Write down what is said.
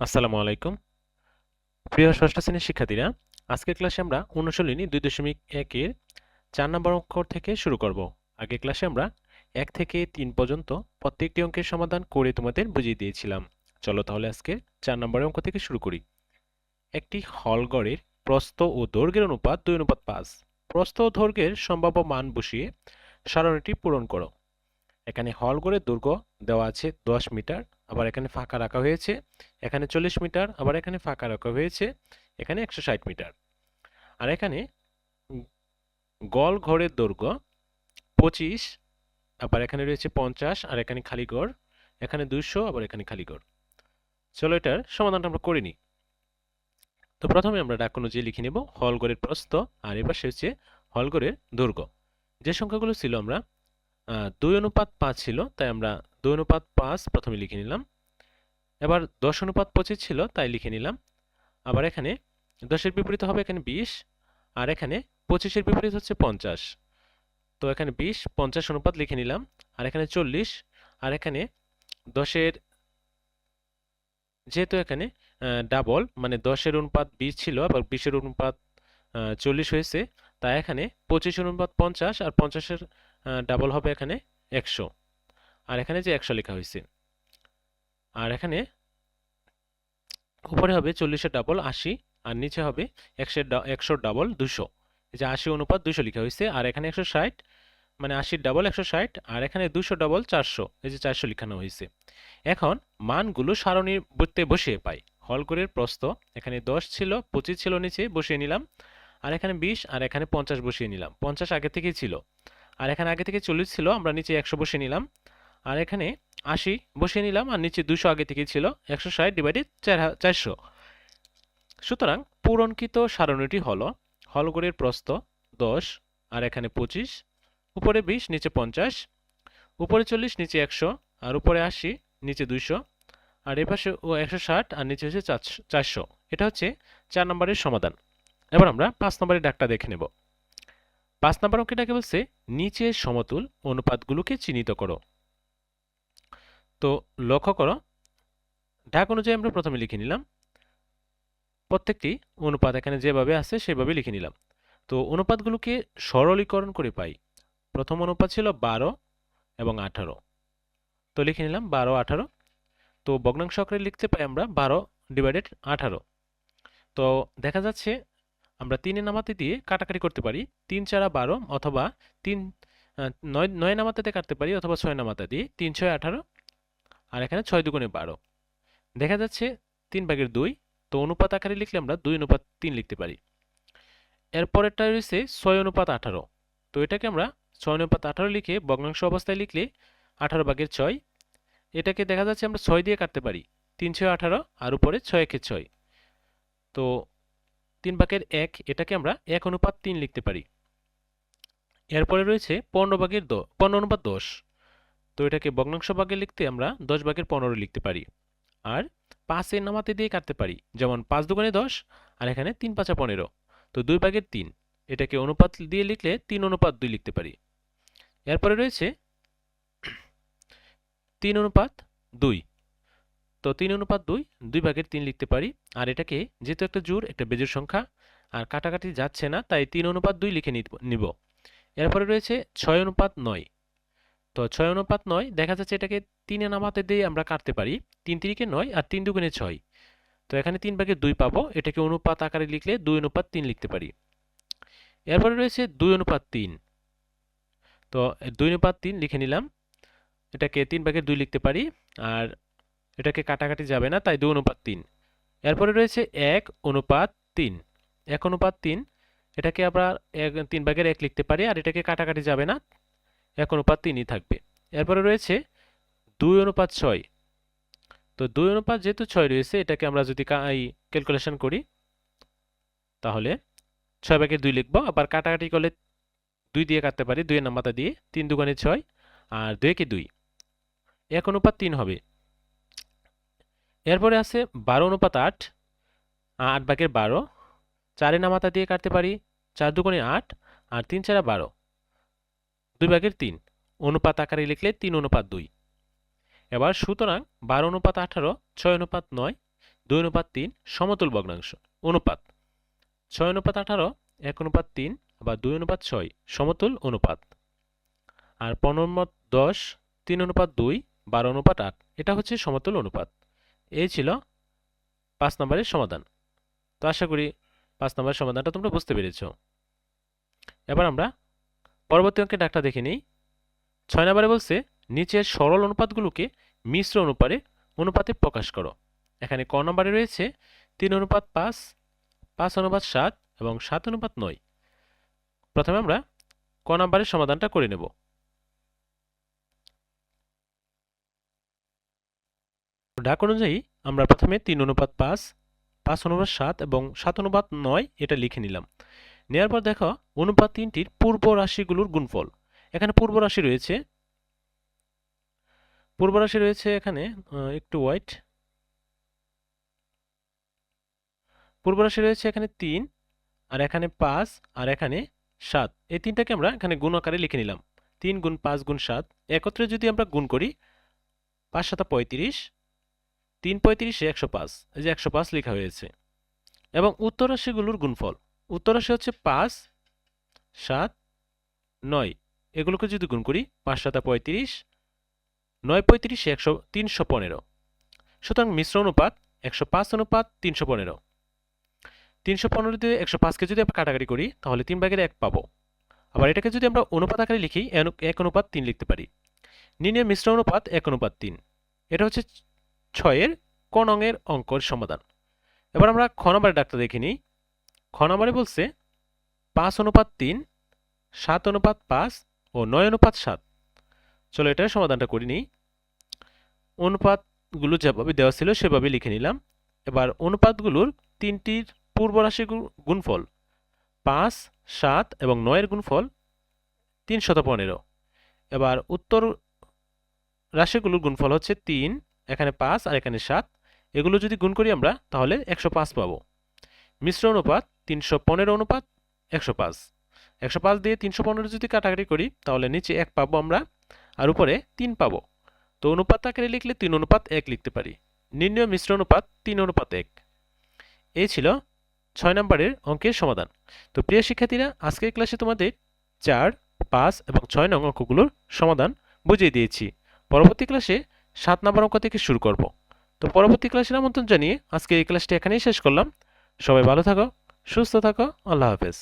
আসসালামু আলাইকুম। প্রিয় ষষ্ঠ শ্রেণির শিক্ষার্থীরা, আজকের ক্লাসে আমরা অনুশীলনী দুই দশমিক একের চার নম্বর অঙ্ক থেকে শুরু করব। আগের ক্লাসে আমরা এক থেকে তিন পর্যন্ত প্রত্যেকটি অঙ্কের সমাধান করে তোমাদের বুঝিয়ে দিয়েছিলাম। চলো তাহলে আজকে চার নম্বরের অঙ্ক থেকে শুরু করি। একটি হলগড়ের প্রস্থ ও দৈর্ঘ্যের অনুপাত দুই, অনুপাত পাঁচ। প্রস্থ ও দৈর্ঘ্যের সম্ভাব্য মান বসিয়ে সারণীটি পূরণ করো। এখানে হলগড়ের দৈর্ঘ্য দেওয়া আছে দশ মিটার। আবার এখানে ফাঁকা রাখা হয়েছে। এখানে চল্লিশ মিটার, আবার এখানে ফাঁকা রাখা হয়েছে। এখানে একশো ষাট মিটার। আর এখানে গল ঘরের দৈর্ঘ্য পঁচিশ, আবার এখানে রয়েছে পঞ্চাশ, আর এখানে খালি ঘর এখানে দুশো আবার এখানে খালি ঘর চলো এটার সমাধানটা আমরা করে নিই। তো প্রথমে আমরা ডাক অনুযায়ী লিখে নেব হলঘরের প্রস্থ, আর এবার সে হচ্ছে হলঘরের দৈর্ঘ্য। যে সংখ্যাগুলো ছিল আমরা দুই অনুপাত পাঁচ ছিল, তাই আমরা দুই অনুপাত পাঁচ প্রথমে লিখে নিলাম। এবার দশ অনুপাত পঁচিশ ছিল, তাই লিখে নিলাম। আবার এখানে দশের বিপরীত হবে এখানে বিশ, আর এখানে পঁচিশের বিপরীত হচ্ছে পঞ্চাশ। তো এখানে বিশ, পঞ্চাশ অনুপাত লিখে নিলাম, আর এখানে চল্লিশ, আর এখানে দশের যেহেতু এখানে ডাবল মানে দশের অনুপাত বিশ ছিল, আবার বিশের অনুপাত চল্লিশ হয়েছে, তাই এখানে পঁচিশ অনুপাত পঞ্চাশ, আর পঞ্চাশের ডাবল হবে এখানে একশো। আর এখানে যে একশো লেখা হয়েছে। আর এখানে উপরে হবে চল্লিশের ডাবল আশি, আর নিচে হবে একশো একশো ডাবল দুশো। এই যে আশি অনুপাত দুশো লেখা হয়েছে, আর এখানে একশো ষাট মানে আশির ডাবল একশো ষাট, আর এখানে দুশো ডাবল চারশো, এই যে চারশো লেখানো হয়েছে। এখন মানগুলো সারণীর বৃত্তে বসিয়ে পাই। হলঘরের প্রস্থ, এখানে দশ ছিল, পঁচিশ ছিল, নিচে বসিয়ে নিলাম। আর এখানে বিশ, আর এখানে পঞ্চাশ বসিয়ে নিলাম। পঞ্চাশ আগে থেকেই ছিল। আর এখানে আগে থেকে চল্লিশ ছিল, আমরা নিচে একশো বসিয়ে নিলাম। আর এখানে আশি বসিয়ে নিলাম আর নিচে দুশো আগে থেকেই ছিল, একশো ষাট ডিভাইডেড চার চারশো। সুতরাং পূরণকৃত সারণীটি হলো হলঘরের প্রস্থ দশ, আর এখানে পঁচিশ, উপরে বিশ, নিচে পঞ্চাশ, উপরে চল্লিশ, নিচে একশো, আর উপরে আশি, নিচে দুইশো, আর এপাশে ও একশো ষাট, আর নিচে হচ্ছে চারশো। এটা হচ্ছে চার নম্বরের সমাধান। এবার আমরা পাঁচ নম্বরের ডাকটা দেখে নেব। পাঁচ নম্বর অঙ্কটাকে বলছে, নিচের সমতুল অনুপাতগুলোকে চিহ্নিত করো। তো লক্ষ্য করো ঢাক অনুযায়ী আমরা প্রথমে লিখে নিলাম। প্রত্যেকটি অনুপাত এখানে যেভাবে আছে সেভাবে লিখে নিলাম। তো অনুপাতগুলোকে সরলীকরণ করে পাই। প্রথম অনুপাত ছিল বারো এবং আঠারো। তো লিখে নিলাম বারো, আঠারো। তো ভগ্নাংশ আকারে লিখতে পাই আমরা বারো ডিভাইডেড আঠারো। তো দেখা যাচ্ছে আমরা তিনে নামাতে দিয়ে কাটাকাটি করতে পারি। তিন চারা বারো অথবা তিন নয় নয় নামাতে কাটতে পারি অথবা ছয় নামাতে দিয়ে তিন, ছয়, আঠারো আর এখানে ছয় দুগুণে বারো। দেখা যাচ্ছে তিন ভাগের দুই, তো অনুপাত আকারে লিখলে আমরা দুই অনুপাত তিন লিখতে পারি। এরপরেরটা রয়েছে ছয় অনুপাত আঠারো। তো এটাকে আমরা ছয় অনুপাত আঠারো লিখে ভগ্নাংশ অবস্থায় লিখলে আঠারো ভাগের ছয়। এটাকে দেখা যাচ্ছে আমরা ছয় দিয়ে কাটতে পারি। তিন, ছয়, আঠারো আর উপরে ছয় একে ছয়। তো তিন ভাগের এক, এটাকে আমরা এক অনুপাত তিন লিখতে পারি। এরপরে রয়েছে পনেরো ভাগের দ, পনেরো অনুপাত দশ। তো এটাকে ভগ্নাংশ ভাগে লিখতে আমরা দশ ভাগের পনেরো লিখতে পারি। আর পাঁচের নামাতে দিয়ে কাটতে পারি, যেমন পাঁচ দোকানে দশ আর এখানে তিন পাঁচা পনেরো। তো দুই ভাগের তিন, এটাকে অনুপাত দিয়ে লিখলে তিন অনুপাত দুই লিখতে পারি। এরপরে রয়েছে তিন অনুপাত দুই। তো তিন অনুপাত দুই দুই ভাগের তিন লিখতে পারি। আর এটাকে যেহেতু একটা জোর একটা বেজোর সংখ্যা, আর কাটাকাটি যাচ্ছে না, তাই তিন অনুপাত দুই লিখে নিব। এরপরে রয়েছে ছয় অনুপাত নয়। তো ছয় অনুপাত নয়, দেখা যাচ্ছে এটাকে তিনে নামাতে দিয়ে আমরা কাটতে পারি। তিন তিরিকে নয় আর তিন দুগুণে ছয়। তো এখানে তিন ভাগের দুই পাবো, এটাকে অনুপাত আকারে লিখলে দুই অনুপাত তিন লিখতে পারি। এরপরে রয়েছে দুই অনুপাত তিন। তো দুই অনুপাত তিন লিখে নিলাম। এটাকে তিন ভাগের দুই লিখতে পারি। আর এটাকে কাটাকাটি যাবে না, তাই দুই অনুপাত তিন। এরপরে রয়েছে এক অনুপাত তিন। এক অনুপাত তিন, এটাকে আমরা এক, তিন ভাগের এক লিখতে পারি, আর এটাকে কাটাকাটি যাবে না, এক অনুপাত তিনই থাকবে। এরপরে রয়েছে দুই অনুপাত ছয়। তো দুই অনুপাত যেহেতু ছয় রয়েছে, এটাকে আমরা যদি ক্যালকুলেশন করি, তাহলে ছয় ভাগের দুই লিখব, আবার কাটাকাটি করলে দুই দিয়ে কাটতে পারি, দুইয়ের নাম্বারটা দিয়ে, তিন দুগুণে ছয়, আর দুই একে দুই। এক অনুপাত তিন হবে। এরপরে আছে বারো অনুপাত আট আট ভাগের বারো চারের নামাতা দিয়ে কাটতে পারি চার দুগুণে আট আর তিন চারা বারো। দুই ভাগের তিন, অনুপাত আকারে লিখলে তিন অনুপাত দুই। এবার সুতরাং বারো অনুপাত আঠারো, ছয় অনুপাত নয়, দুই অনুপাত তিন, সমতুল ভগ্নাংশ, অনুপাত। ছয় অনুপাত আঠারো, এক অনুপাত তিন বা দুই অনুপাত ছয়, সমতুল অনুপাত। আর পনেরো অনুপাত দশ, তিন অনুপাত দুই, বারো অনুপাত আট, এটা হচ্ছে সমতুল অনুপাত। এই ছিল পাঁচ নম্বরের সমাধান। তো আশা করি পাঁচ নম্বরের সমাধানটা তোমরা বুঝতে পেরেছ। এবার আমরা পরবর্তী অঙ্কের ডাকটা দেখে নিই। ছয় নম্বরে বলছে, নিচের সরল অনুপাতগুলোকে মিশ্র অনুপাতে অনুপাতে প্রকাশ করো। এখানে ক নম্বরে রয়েছে, তিন অনুপাত পাঁচ পাঁচ অনুপাত সাত এবং সাত অনুপাত নয়। প্রথমে আমরা ক নম্বরের সমাধানটা করে নেব। ডাক অনুযায়ী আমরা প্রথমে তিন অনুপাত পাঁচ পাঁচ অনুপাত সাত এবং সাত অনুপাত নয় এটা লিখে নিলাম। নেওয়ার পর দেখো অনুপাত তিনটির পূর্ব রাশিগুলোর গুণফল। এখানে পূর্ব রাশি রয়েছে, পূর্ব রাশি রয়েছে এখানে একটু হোয়াইট পূর্ব রাশি রয়েছে এখানে তিন, আর এখানে পাঁচ, আর এখানে সাত। এই তিনটাকে আমরা এখানে গুণ আকারে লিখে নিলাম। তিন গুণ পাঁচ গুণ সাত। একত্রে যদি আমরা গুণ করি, পাঁচ সাতা পঁয়ত্রিশ তিন পঁয়ত্রিশে, একশো পাঁচ। এই যে একশো পাঁচ লেখা হয়েছে। এবং উত্তর রাশিগুলোর গুণফল। উত্তর রাশি হচ্ছে পাঁচ, সাত, নয়। এগুলোকে যদি গুণ করি, পাঁচ, সাতা পঁয়ত্রিশ, নয়, পঁয়ত্রিশে, একশো, তিনশো পনেরো। সুতরাং মিশ্র অনুপাত একশো পাঁচ অনুপাত তিনশো পনেরো। তিনশো পনেরো দিয়ে একশো পাঁচকে যদি আমরা কাটাকাটি করি, তাহলে তিন ভাগের এক পাবো। আবার এটাকে যদি আমরা অনুপাত আকারে লিখি এক অনুপাত তিন লিখতে পারি। নির্ণয় মিশ্র অনুপাত এক অনুপাত তিন। এটা হচ্ছে ছয়ের ক নংয়ের অঙ্কর সমাধান। এবার আমরা খ নম্বরের ডাক্তার দেখে নিই। খ নম্বরে বলছে, পাঁচ অনুপাত তিন, সাত অনুপাত পাঁচ ও নয় অনুপাত সাত। চলো এটার সমাধানটা করি নিই। অনুপাতগুলো যেভাবে দেওয়া ছিল সেভাবে লিখে নিলাম। এবার অনুপাতগুলোর তিনটির পূর্ব রাশি গুণফল, পাঁচ, সাত এবং নয়ের গুণফল তিনশত পনেরো। এবার উত্তর রাশিগুলোর গুণফল হচ্ছে তিন এখানে পাঁচ আর এখানে সাত, এগুলো যদি গুণ করি আমরা, তাহলে একশো পাঁচ পাবো। মিশ্র অনুপাত তিনশো পনেরো অনুপাত একশো পাঁচ। একশো পাঁচ দিয়ে তিনশো পনেরো যদি কাটাকাটি করি, তাহলে নিচে এক পাবো আমরা, আর উপরে তিন পাবো। তো অনুপাত আকারে লিখলে তিন অনুপাত এক লিখতে পারি। নির্ণয় মিশ্র অনুপাত তিন অনুপাত এক। এই ছিল ছয় নম্বরের অঙ্কের সমাধান। তো প্রিয় শিক্ষার্থীরা, আজকের ক্লাসে তোমাদের চার, পাঁচ এবং ছয় নং অঙ্কগুলোর সমাধান বুঝিয়ে দিয়েছি। পরবর্তী ক্লাসে সাত নম্বর অঙ্ক থেকে শুরু করব। তো পরবর্তী ক্লাসের আমন্ত্রণ জানিয়ে আজকে এই ক্লাসটি এখানেই শেষ করলাম। সবাই ভালো থাকো, সুস্থ থাকো, আল্লাহ হাফেজ।